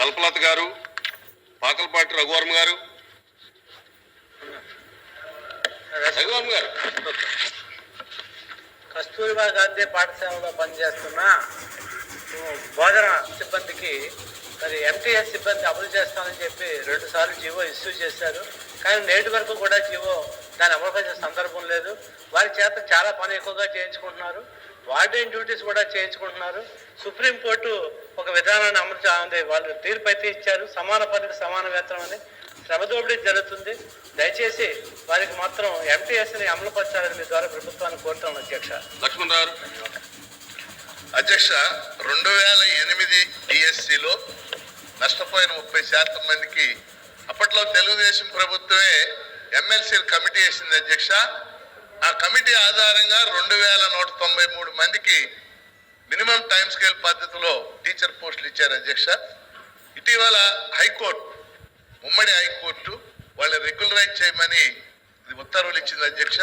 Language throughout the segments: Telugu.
కల్పలత గారు పాకలపాటి రఘువర్మ గారు. రఘువర్మ గారు. కస్తూరిబా గాంధీ పాఠశాలలో పనిచేస్తున్న బోధన సిబ్బందికి మరి ఎంటీఎస్ సిబ్బంది అమలు చేస్తామని చెప్పి రెండు సార్లు జీవో ఇష్యూ చేశారు. కానీ నేటి వరకు కూడా జీవో దాన్ని అమలు చేసే సందర్భం లేదు. వారి చేత చాలా పని ఎక్కువగా చేయించుకుంటున్నారు. వార్డెన్ డ్యూటీస్ కూడా చేయించుకుంటున్నారు. సుప్రీంకోర్టు ఒక విధానాన్ని అమలు చేయాలి వాళ్ళు తీర్పు అయితే ఇచ్చారు. సమాన పనికి సమాన వేతనం అని శ్రమ దోపిడీ జరుగుతుంది. దయచేసి వారికి మాత్రం ఎంటీఎస్ని అమలుపరచాలని మీ ద్వారా ప్రభుత్వాన్ని కోరుతాం అధ్యక్ష. లక్ష్మణ్ రావు. అధ్యక్ష రెండు వేల ఎనిమిది డిఎస్సిలో నష్టపోయిన ముప్పై శాతం మందికి అప్పట్లో తెలుగుదేశం ప్రభుత్వమే ఎమ్మెల్సీ కమిటీ వేసింది అధ్యక్ష. ఆ కమిటీ ఆధారంగా రెండు వేల నూట తొంభై మూడు మందికి మినిమం టైం స్కేల్ పద్ధతిలో టీచర్ పోస్టులు ఇచ్చారు అధ్యక్ష. ఇటీవల హైకోర్టు ఉమ్మడి హైకోర్టు వాళ్ళు రెగ్యులరైజ్ చేయమని ఉత్తర్వులు ఇచ్చింది అధ్యక్ష.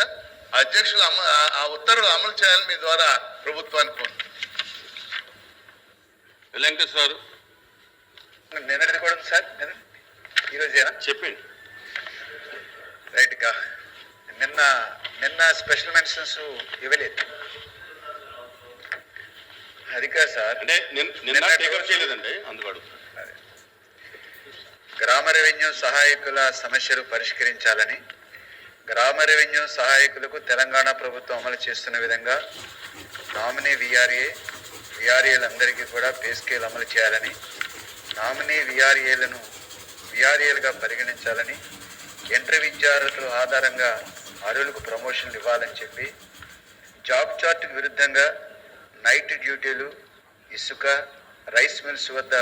ఆ అధ్యక్షులు అమ ఆ- ఉత్తర్వులు అమలు చేయాలని మీ ద్వారా ప్రభుత్వానికి కోరుతున్నాను. వెంకటేశ్వర గారు నిన్నటిది కూడా సార్. ఈరోజేనా చెప్పండి. రైట్గా నిన్న నిన్న స్పెషల్ మెన్షన్స్ ఇవ్వలేదు. అది కాదు సార్. చేయలేదండి. గ్రామ రెవెన్యూ సహాయకుల సమస్యలు పరిష్కరించాలని గ్రామ రెవెన్యూ సహాయకులకు తెలంగాణ ప్రభుత్వం అమలు చేస్తున్న విధంగా నామినీ విఆర్ఏ విఆర్ఏలందరికీ కూడా పే స్కేల్ అమలు చేయాలని నామినీ విఆర్ఏలను విఆర్ఏలుగా పరిగణించాలని ఇంటర్ విద్యార్థుల ఆధారంగా అరుణ్కు ప్రమోషన్లు ఇవ్వాలని చెప్పి జాబ్ చార్ట్కి విరుద్ధంగా నైట్ డ్యూటీలు ఇసుక రైస్ మిల్స్ వద్ద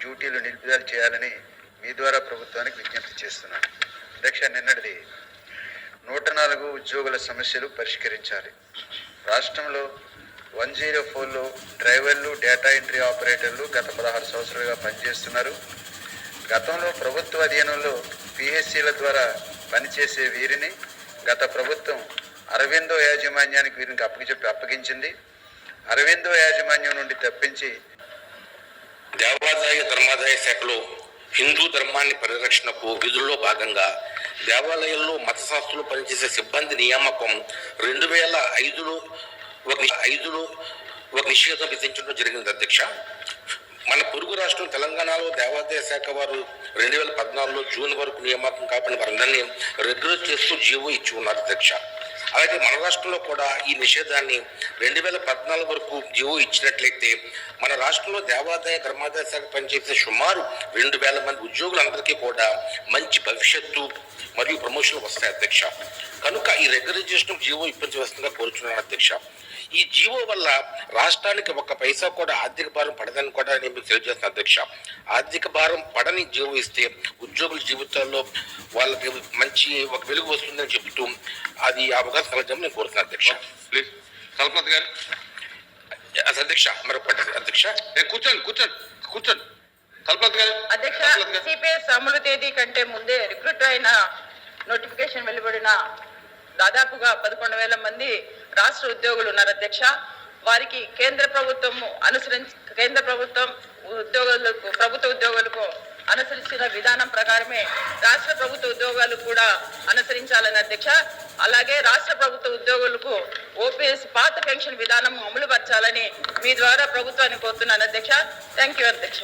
డ్యూటీలు నిలుపుదల చేయాలని మీ ద్వారా ప్రభుత్వానికి విజ్ఞప్తి చేస్తున్నాను. అధ్యక్ష నిన్నటిది నూట నాలుగు ఉద్యోగుల సమస్యలు పరిష్కరించాలి. రాష్ట్రంలో వన్ జీరో ఫోర్లో డ్రైవర్లు డేటా ఎంట్రీ ఆపరేటర్లు గత పదహారు సంవత్సరాలుగా పనిచేస్తున్నారు. గతంలో ప్రభుత్వ అధీనంలో పిహెచ్సిల ద్వారా పనిచేసే వీరిని గత ప్రభుత్వం అరవిందో యాజమాన్యానికి వీరిని అప్పగిచెప్పి అప్పగించింది. అరవిందో యాజమాన్యం నుండి తప్పించి దేవాదాయ ధర్మాదాయ శాఖలో హిందూ ధర్మాన్ని పరిరక్షణకు విధుల్లో భాగంగా దేవాలయాల్లో మత సంస్థలు పనిచేసే సిబ్బంది నియామకం రెండు వేల ఐదులో ఒక ఐదులో ఒక నిషేధం విధించడం జరిగింది అధ్యక్ష. మన పొరుగు రాష్ట్రం తెలంగాణలో దేవాదాయ శాఖ వారు రెండు వేల పద్నాలుగులో జూన్ వరకు నియామకం కాకుండా వారందరినీ రెగ్యులర్ చేస్తూ జీవో ఇచ్చి ఉన్నారు అధ్యక్ష. అలాగే మన రాష్ట్రంలో కూడా ఈ నిషేధాన్ని రెండు వేల పద్నాలుగు వరకు జీవో ఇచ్చినట్లయితే మన రాష్ట్రంలో దేవాదాయ ధర్మాదాయ శాఖ పనిచేసే సుమారు రెండు వేల మంది ఉద్యోగులందరికీ కూడా మంచి భవిష్యత్తు మరియు ప్రమోషన్లు వస్తాయి అధ్యక్ష. కనుక ఈ రెగ్యులైజేషన్ జీవో ఇప్పించవలసిందిగా కోరుచున్నాను అధ్యక్ష. ఈ జీవో వల్ల రాష్ట్రానికి ఒక పైసా కూడా ఆర్థిక భారం పడదని కూడా నేను మీకు తెలియజేస్తాను అధ్యక్ష. ఆర్థిక భారం పడని జీవో ఇస్తే ఉద్యోగుల జీవితాల్లో వాళ్ళకి మంచి ఒక వెలుగు వస్తుందని చెబుతూ అది అవకాశం కలగజేయమని నేను కోరుతున్నాను అధ్యక్ష. ప్లీజ్. గారు. అధ్యక్ష మరొకటి అధ్యక్ష. కూర్చోండి కూర్చోండి కూర్చోండి. గారు అధ్యక్ష సిపిఎస్ అమలు తేదీ కంటే ముందే రిక్రూట్ అయిన నోటిఫికేషన్ వెలువడిన దాదాపుగా పదకొండు వేల మంది రాష్ట్ర ఉద్యోగులు ఉన్నారు అధ్యక్ష. వారికి కేంద్ర ప్రభుత్వం అనుసరించి కేంద్ర ప్రభుత్వం ఉద్యోగులకు ప్రభుత్వ ఉద్యోగులకు అనుసరించిన విధానం ప్రకారమే రాష్ట్ర ప్రభుత్వ ఉద్యోగాలు కూడా అనుసరించాలని అధ్యక్ష. అలాగే రాష్ట్ర ప్రభుత్వ ఉద్యోగులకు ఓపీఎస్ పాత పెన్షన్ విధానం అమలు పరచాలని మీ ద్వారా ప్రభుత్వాన్ని కోరుతున్నాను అధ్యక్ష. థ్యాంక్ యూ అధ్యక్ష